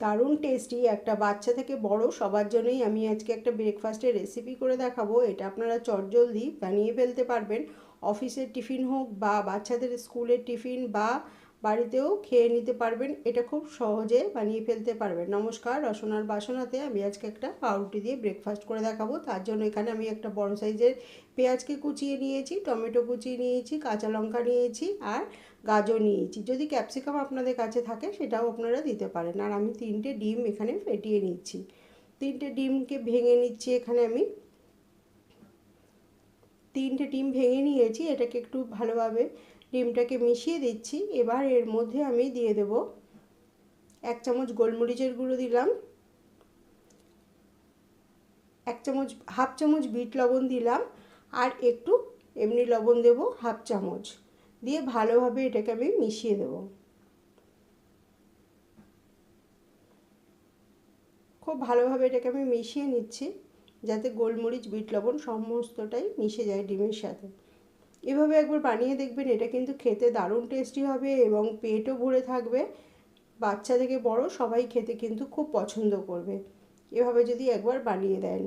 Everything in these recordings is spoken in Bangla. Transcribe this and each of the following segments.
দারুণ টেস্টি একটা বাচ্চা থেকে বড়, সবার জন্যই আমি আজকে একটা ব্রেকফাস্টের রেসিপি করে দেখাবো। এটা আপনারা চটজলদি বানিয়ে ফেলতে পারবেন। অফিসের টিফিন হোক বা বাচ্চাদের স্কুলের টিফিন বা বাড়িতেও খেয়ে নিতে পারবেন। এটা খুব সহজে বানিয়ে ফেলতে পারবেন। নমস্কার, রসনার বাসনাতে আমি আজকে একটা পাউরুটি দিয়ে ব্রেকফাস্ট করে দেখাবো। তার জন্য এখানে আমি একটা বড় সাইজের পেঁয়াজকে কুচিয়ে নিয়েছি, টমেটো কুচিয়ে নিয়েছি, কাঁচা লঙ্কা নিয়েছি আর গাজর নিয়েছি। যদি ক্যাপসিকাম আপনাদের কাছে থাকে, সেটাও আপনারা দিতে পারেন। আর আমি তিনটে ডিম এখানে ফেটিয়ে নিচ্ছি। তিনটে ডিমকে ভেঙে নিচ্ছি এখানে আমি। তিনটে ডিম ভেঙে নিয়েছি। এটাকে একটু ভালোভাবে ডিমটাকে মিশিয়ে দিচ্ছি। এবার এর মধ্যে আমি দিয়ে দেব এক চামচ গোলমরিচের গুঁড়ো দিলাম। এক চামচ, হাফ চামচ বিট লবণ দিলাম আর একটু এমনি লবণ দেব হাফ চামচ। দিয়ে ভালোভাবে এটাকে আমি মিশিয়ে দেব। খুব ভালোভাবে এটাকে আমি মিশিয়ে নিচ্ছি যাতে গোলমরিচ, বিট লবণ সমস্তটাই মিশে যায় ডিমের সাথে। এভাবে একবার বানিয়ে দেখবেন, এটা কিন্তু খেতে দারুণ টেস্টি হবে এবং পেটও ভরে থাকবে। বাচ্চা থেকে বড় সবাই খেতে কিন্তু খুব পছন্দ করবে। এভাবে যদি একবার বানিয়ে দেন।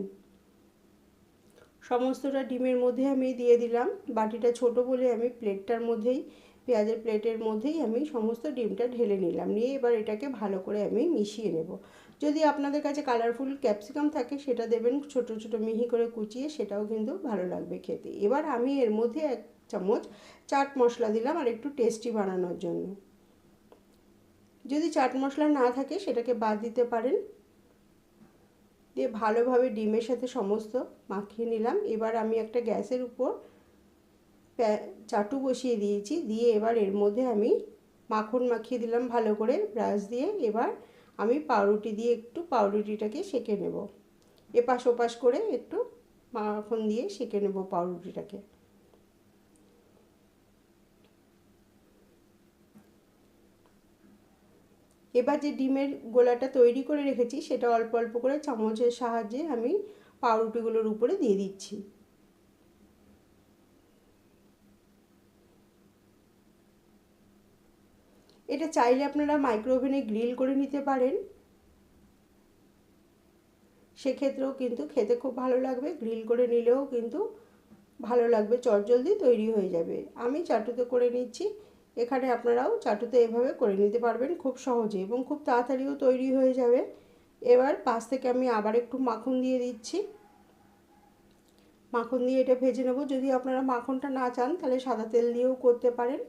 সমস্তটা ডিমের মধ্যে আমি দিয়ে দিলাম। বাটিটা ছোট বলে আমি প্লেটটার মধ্যেই পেঁয়াজের প্লেটের মধ্যেই আমি সমস্ত ডিমটা ঢেলে নিলাম। নিয়ে এবার এটাকে ভালো করে আমি মিশিয়ে নেব। যদি আপনাদের কাছে কালারফুল ক্যাপসিকাম থাকে, সেটা দেবেন ছোট ছোট মিহি করে কুচিয়ে, সেটাও কিন্তু ভালো লাগবে খেতে। এবার আমি এর মধ্যে এক চামচ চাট মশলা দিলাম আর একটু টেস্টি বানানোর জন্য। যদি চাট মশলা না থাকে, সেটাকে বাদ দিতে পারেন। দিয়ে ভালোভাবে ডিমের সাথে সমস্ত মাখিয়ে নিলাম। এবার আমি একটা গ্যাসের উপর চাটু বসিয়ে দিয়েছি। দিয়ে এবার এর মধ্যে আমি মাখন মাখিয়ে দিলাম ভালো করে। ব্রাশ দিয়ে এবার আমি পাউরুটি দিয়ে একটু পাউরুটিটাকে সেঁকে নেব। এপাশ ওপাশ করে একটু মাখন দিয়ে সেঁকে নেব পাউরুটিটাকে। এবার যে ডিমের গোলাটা তৈরি করে রেখেছি, সেটা অল্প অল্প করে চামচের সাহায্যে আমি পাউরুটিগুলোর উপরে দিয়ে দিচ্ছি। এটা চাইলে আপনারা মাইক্রোওভেনে গ্রিল করে নিতে পারেন। সেক্ষেত্রেও কিন্তু খেতে খুব ভালো লাগবে গ্রিল করে নিলেও কিন্তু ভালো লাগবে, চটজলদি তৈরি হয়ে যাবে। আমি চাটুতে করে নিচ্ছি, এখানে আপনারাও চাটুতে এভাবে করে নিতে পারবেন খুব সহজে এবং খুব তাড়াতাড়িও তৈরি হয়ে যাবে। এবার পাশ থেকে আমি আবার একটু মাখন দিয়ে দিচ্ছি। মাখন দিয়ে এটা ভেজে নেব। যদি আপনারা মাখনটা না চান, তাহলে সাদা তেল দিয়েও করতে পারেন।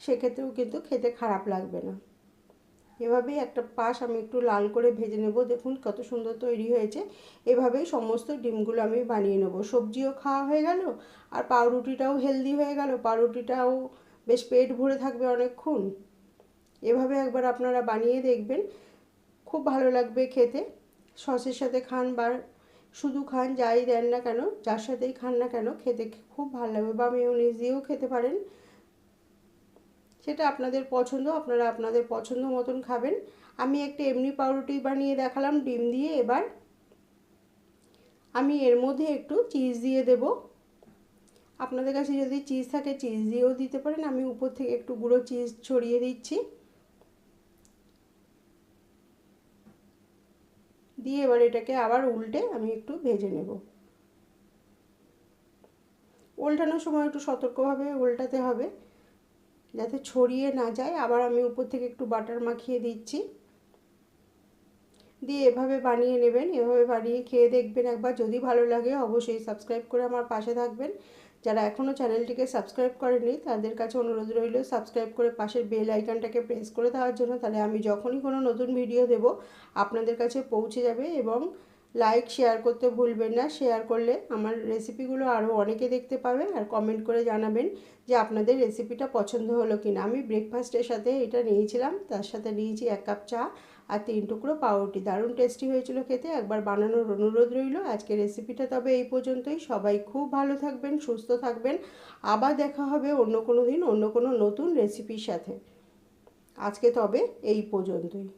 সেক্ষেত্রেও কিন্তু খেতে খারাপ লাগবে না। এভাবেই একটা পাশ আমি একটু লাল করে ভেজে নেব। দেখুন কত সুন্দর তৈরি হয়েছে। এভাবেই সমস্ত ডিমগুলো আমি বানিয়ে নেব। সবজিও খাওয়া হয়ে গেল আর পাউরুটিটাও হেলদি হয়ে গেল। পাউরুটিটাও বেশ পেট ভরে থাকবে অনেকক্ষণ। এভাবে একবার আপনারা বানিয়ে দেখবেন। খুব ভালো লাগবে খেতে। সসের সাথে খান বা শুধু খান, যাই দেন না কেন, যার সাথেই খান না কেন, খেতে খুব ভালো লাগবে বা মেয়নিজ দিয়েও খেতে পারেন। সেটা আপনাদের পছন্দ, আপনারা আপনাদের পছন্দ মতন খাবেন। আমি একটা এমনি পাউরুটি বানিয়ে দেখালাম, ডিম দিয়ে এবার আমি এর মধ্যে একটু চিজ দিয়ে দেব। আপনাদের কাছে যদি চিজ থাকে, চিজ দিয়েও দিতে পারেন। আমি উপর থেকে একটু গুঁড়ো চিজ ছড়িয়ে দিচ্ছি। দিয়ে এবার এটাকে আবার উল্টে আমি একটু ভেজে নেব। উল্টানোর সময় একটু সতর্কভাবে উল্টাতে হবে। যাতে ছড়িয়ে না যায়, আবার আমি উপর থেকে একটু বাটার মাখিয়ে দিচ্ছি। দিয়ে এভাবে বানিয়ে নেবেন, এভাবে বানিয়ে খেয়ে দেখবেন একবার। যদি ভালো লাগে অবশ্যই সাবস্ক্রাইব করে আমার পাশে থাকবেন। যারা এখনও চ্যানেলটিকে সাবস্ক্রাইব করেনি তাদের কাছে অনুরোধ রইল সাবস্ক্রাইব করে পাশের বেল আইকনটাকে প্রেস করে দেওয়ার জন্য। তাহলে আমি যখনই কোনো নতুন ভিডিও দেব, আপনাদের কাছে পৌঁছে যাবে এবং লাইক শেয়ার করতে ভুলবেন না। শেয়ার করলে আমার রেসিপিগুলো আরও অনেকে দেখতে পাবে আর কমেন্ট করে জানাবেন যে আপনাদের রেসিপিটা পছন্দ হলো কি না। আমি ব্রেকফাস্টের সাথে এটা নিয়েছিলাম। তার সাথে নিয়েছি এক কাপ চা আর তিন টুকরো পাউরুটি। দারুণ টেস্টি হয়েছিল খেতে। একবার বানানোর অনুরোধ রইল। আজকে রেসিপিটা তবে এই পর্যন্তই। সবাই খুব ভালো থাকবেন, সুস্থ থাকবেন। আবার দেখা হবে অন্য কোনো দিন, অন্য কোনো নতুন রেসিপির সাথে। আজকে তবে এই পর্যন্তই।